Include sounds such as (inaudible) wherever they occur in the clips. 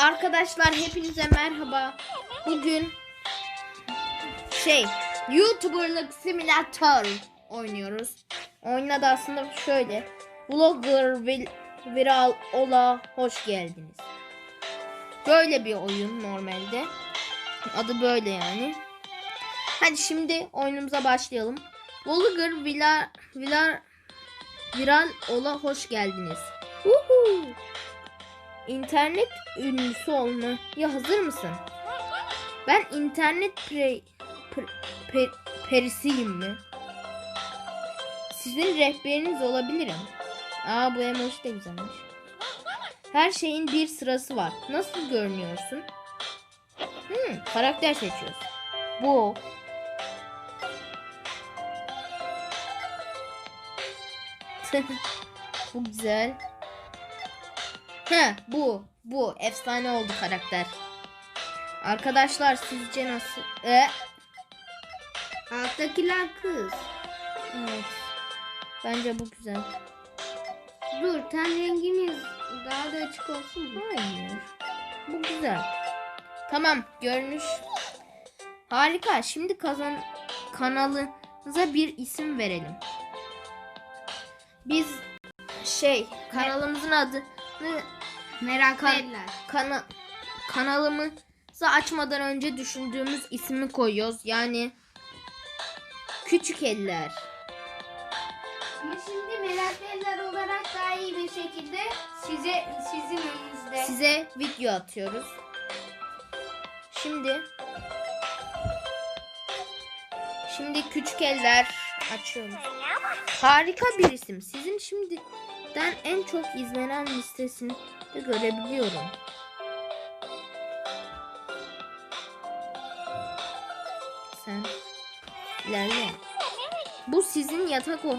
Arkadaşlar hepinize merhaba. Bugün şey YouTuber'lık simülatör oynuyoruz. Oyuna da aslında şöyle. Vlogger viral ola hoş geldiniz. Böyle bir oyun normalde. Adı böyle yani. Hadi şimdi oyunumuza başlayalım. Vlogger vila, vila, viral ola hoş geldiniz. Woohoo! İnternet ünlüsü olmaya hazır mısın? Ben internet pre, pre, pe- perisiyim mi? Sizin rehberiniz olabilirim. Aa bu emoji de güzelmiş. Her şeyin bir sırası var. Nasıl görünüyorsun? Hmm, karakter seçiyoruz. Bu. (laughs) bu güzel. He bu. Bu. Efsane oldu karakter. Arkadaşlar sizce nasıl? E? Alttakiler kız. Evet. Bence bu güzel. Dur ten rengimiz daha da açık olsun mu? Hayır. Bu güzel. Tamam. Görünüş. Harika. Şimdi kazan kanalımıza bir isim verelim. Biz şey kanalımızın adını Merak Kan- kana kanalımızı açmadan önce düşündüğümüz ismi koyuyoruz. Yani küçük eller. Ama şimdi meraklılar olarak daha iyi bir şekilde size sizin önünüzde. Size video atıyoruz. Şimdi Şimdi küçük eller açıyoruz. Harika bir isim. Sizin şimdiden en çok izlenen listesini de görebiliyorum. Sen ilerle. Bu sizin yatak o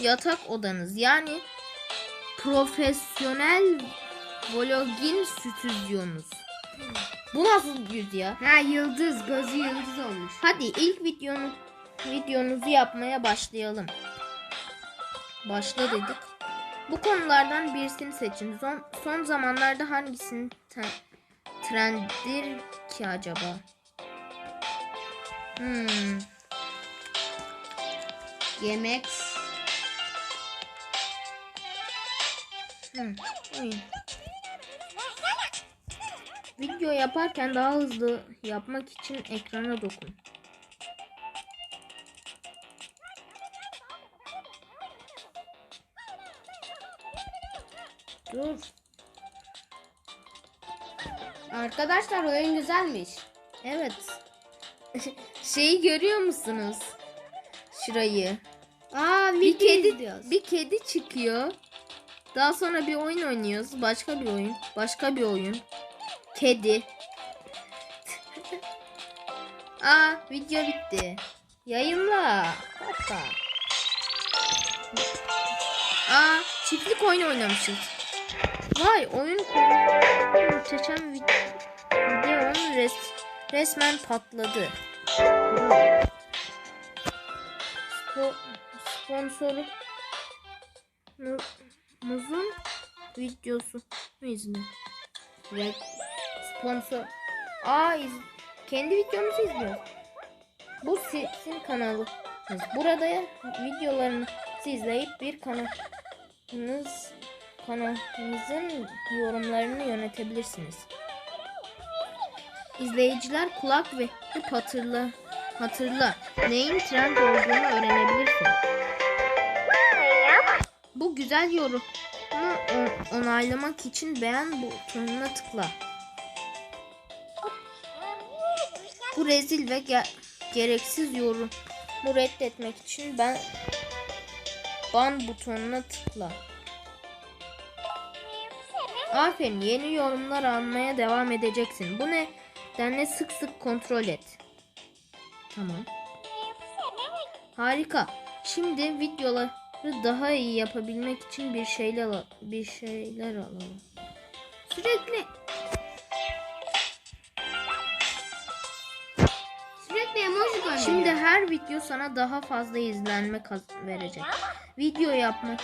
yatak odanız. Yani profesyonel vlogin stüdyonuz. Bu nasıl yüz ya? Ha yıldız gözü yıldız olmuş. Hadi ilk videonu videonuzu yapmaya başlayalım. Başla dedik. Bu konulardan birisini seçin. Son, son zamanlarda hangisinin trenddir ki acaba? Hmm. Yemek. Hmm. Video yaparken daha hızlı yapmak için ekrana dokun. Dur. Arkadaşlar oyun güzelmiş. Evet. (laughs) Şeyi görüyor musunuz? Şurayı. Aa Bir kedi izliyoruz. bir kedi çıkıyor. Daha sonra bir oyun oynuyoruz. Başka bir oyun. Başka bir oyun. Kedi. (laughs) Aa video bitti. Yayınla. Hoppa. Aa çiftlik oyun oynamışız. Vay oyun muhteşem video. Videonun res, resmen patladı. Spo, sponsoru mu- muzun videosu mu izle? Sponsor. Aa iz, kendi videomuzu izliyoruz. Bu sizin kanalı. Burada videolarınızı izleyip bir kanalınız kanalınızın yorumlarını yönetebilirsiniz. İzleyiciler kulak ve hatırla hatırla neyin trend olduğunu öğrenebilirsin. Bu güzel yorumu onaylamak için beğen butonuna tıkla. Bu rezil ve ge- gereksiz yorumu reddetmek için ben ban butonuna tıkla. Aferin yeni yorumlar almaya devam edeceksin. Bu nedenle sık sık kontrol et. Tamam. Harika. Şimdi videoları daha iyi yapabilmek için bir şeyler bir şeyler alalım. Sürekli Sürekli emoji gönderiyor. Şimdi her video sana daha fazla izlenme verecek. Video yapma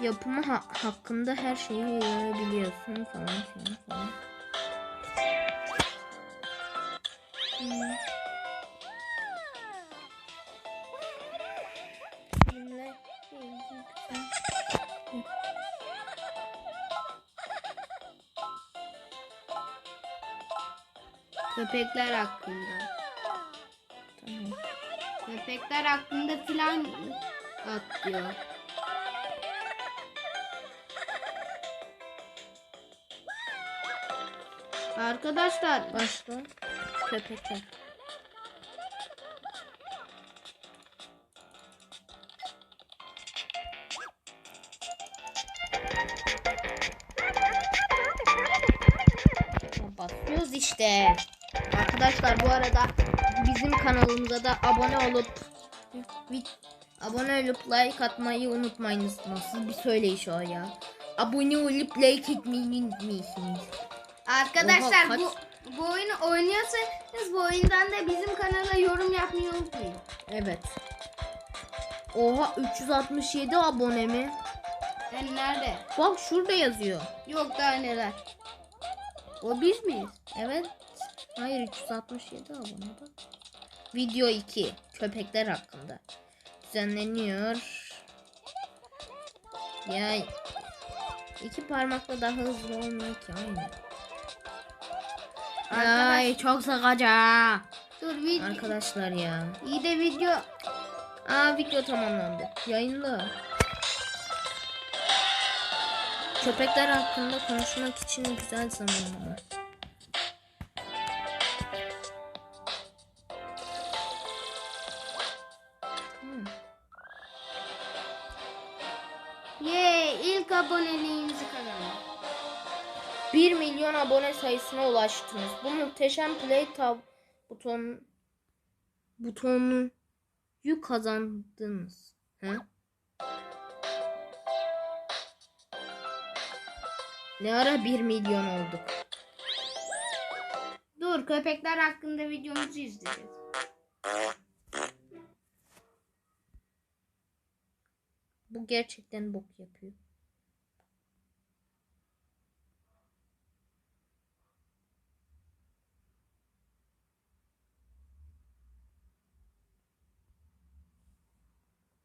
yapımı ha hakkında her şeyi görebiliyorsun falan filan falan. Köpekler hakkında. Tamam. Köpekler hakkında filan at diyor. Arkadaşlar Başla. Köpekler. Basıyoruz işte. Arkadaşlar bu arada bizim kanalımıza da abone olup abone olup like atmayı unutmayınız. Nasıl bir söyleyiş o ya? Abone olup like etmeyi unutmayın. Arkadaşlar Oha, kaç- bu bu oyunu oynuyorsanız bu oyundan da bizim kanala yorum yapmayı unutmayın. Evet. Oha 367 abone mi? Yani nerede? Bak şurada yazıyor. Yok daha neler. O biz miyiz? Evet. Hayır 367 abone bak. Video 2. Köpekler hakkında. Düzenleniyor. Ya iki parmakla daha hızlı olmuyor ki aynı. Ay çok sıkıcı. Dur video. Arkadaşlar ya. İyi de video. Aa video tamamlandı. Yayınla. Köpekler hakkında konuşmak için güzel zamanlar. Hmm. Ye ilk kazandık. 1 milyon abone sayısına ulaştınız. Bu muhteşem play tab buton butonuyu kazandınız. He? Ne ara 1 milyon olduk? Dur köpekler hakkında videomuzu izleyeceğiz. Bu gerçekten bok yapıyor.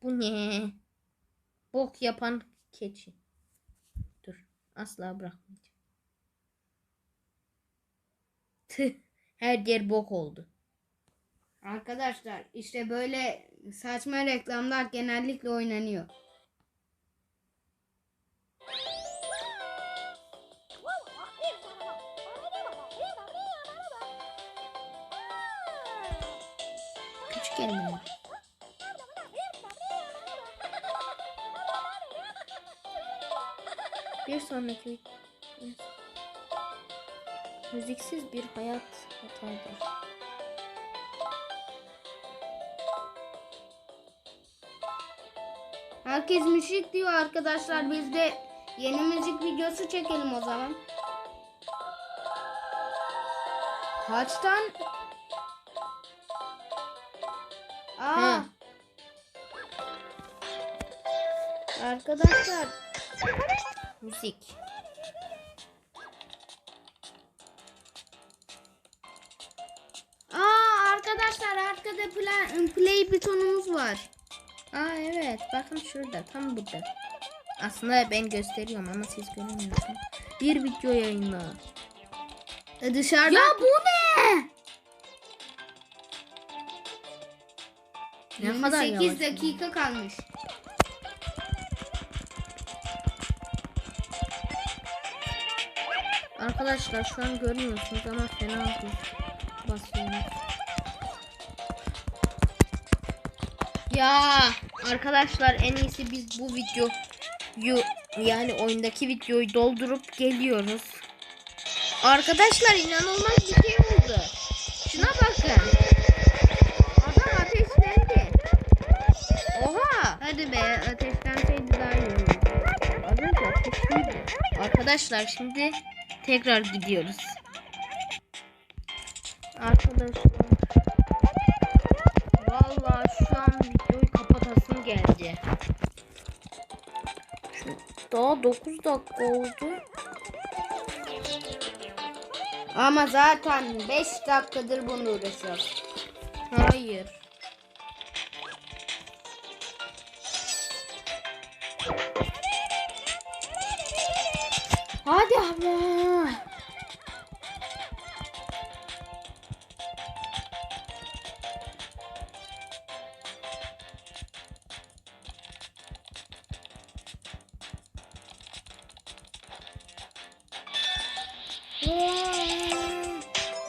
Bu ne? Bok yapan keçi. Dur. Asla bırakmayacağım. (laughs) Tüh. Her yer bok oldu. Arkadaşlar işte böyle saçma reklamlar genellikle oynanıyor. Sonraki müziksiz bir hayat hatadır. Herkes müzik diyor arkadaşlar. Biz de yeni müzik videosu çekelim o zaman. Kaçtan? Aa. Hı. Arkadaşlar müzik. Aa arkadaşlar arkada play, play butonumuz var. Aa evet bakın şurada tam burada. Aslında ben gösteriyorum ama siz göremiyorsunuz. Bir video yayınla. E dışarıda. bu ne? Ne kadar 28 yavaş. dakika kalmış. Arkadaşlar şu an görmüyorsunuz ama fena hız basıyoruz. Ya arkadaşlar en iyisi biz bu videoyu yani oyundaki videoyu doldurup geliyoruz. Arkadaşlar inanılmaz bir şey oldu. Şuna bakın. Adam ateşlendi. Oha. Hadi be ateşlenseydi daha iyi olurdu. Arkadaşlar şimdi tekrar gidiyoruz. Arkadaşlar. Vallahi şu an videoyu kapatasım geldi. Şu, daha 9 dakika oldu. Ama zaten 5 dakikadır bunu uğraşıyoruz. Hayır.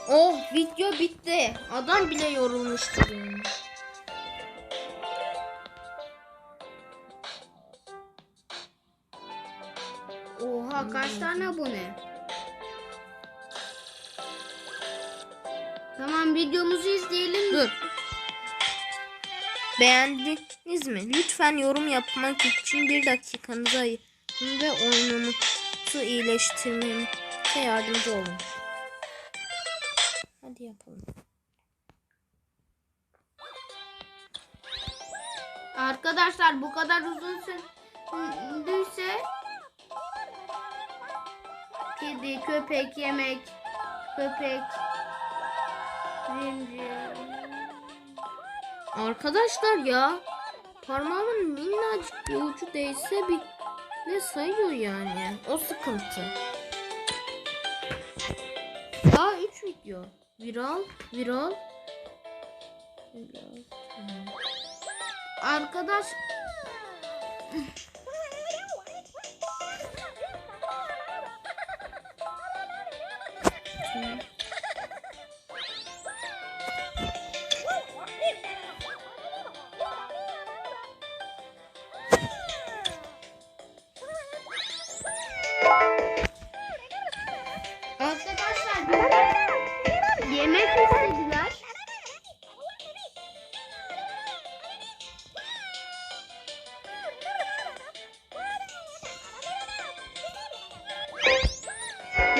Oh video bitti. Adam bile yorulmuştur. yani. Oha kaç tane abone? Tamam videomuzu izleyelim. Dur. Beğendiniz mi? Lütfen yorum yapmak için bir dakikanızı ayırın ve oyunumuzu iyileştirmemize yardımcı olun. Hadi yapalım. Arkadaşlar bu kadar uzun sürdüyse kedi, köpek, yemek, köpek, zincir. Arkadaşlar ya parmağımın minnacık bir ucu değse bile sayıyor yani. O sıkıntı. 3 video. Viral. viral. Arkadaş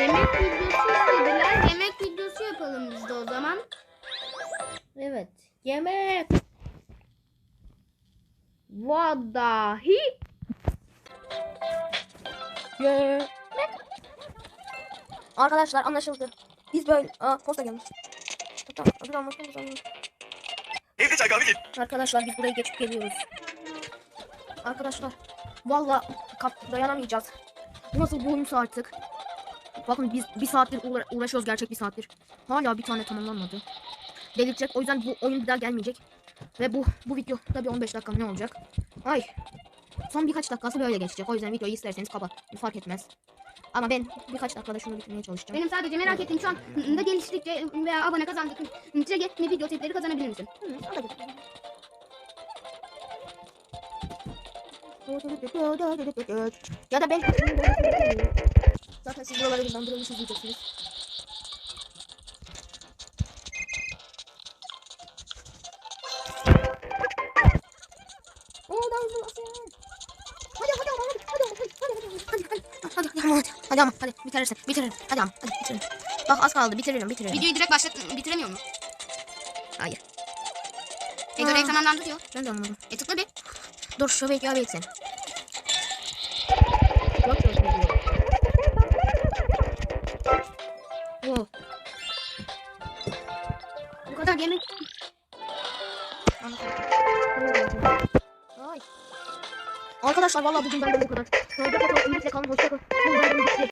Yemek videosu istediler. Yemek videosu yapalım biz de o zaman. Evet. Yemek. Vallahi. Yemek. Arkadaşlar anlaşıldı. Biz böyle... Aa posta gelmiş. Tamam. Biz onu- Evde çay kahve. Arkadaşlar biz buraya geçip geliyoruz. Arkadaşlar. Valla kap dayanamayacağız. Bu nasıl oyunsa artık. Bakın biz bir saattir uğra- uğraşıyoruz gerçek bir saattir. Hala bir tane tamamlanmadı. Delirtecek. O yüzden bu oyun bir daha gelmeyecek. Ve bu bu video tabii 15 dakika ne olacak? Ay. Son birkaç dakikası böyle geçecek. O yüzden videoyu isterseniz kapa. Fark etmez. Ama ben birkaç dakikada şunu bitirmeye çalışacağım. Benim sadece merak ettiğim şu an da geliştikçe veya abone kazandıkça yeni video setleri kazanabilir misin? Hı, o da güzel. Ya da ben Zaten siz buraları hızlandırılmış izleyeceksiniz. Hadi ama hadi bitirirsin. Bitiririm. Hadi ama hadi bitiririm. Bak az kaldı bitiririm bitiririm. Videoyu direkt başlat bitiremiyor mu? Hayır. E görev tamamlandı diyor. Ben de anladım. E tıkla bir. Dur şu bekle abi sen. Arkadaşlar vallahi bugün benden bu kadar. Sağlıcakla kalın, iyilikle kalın, hoşça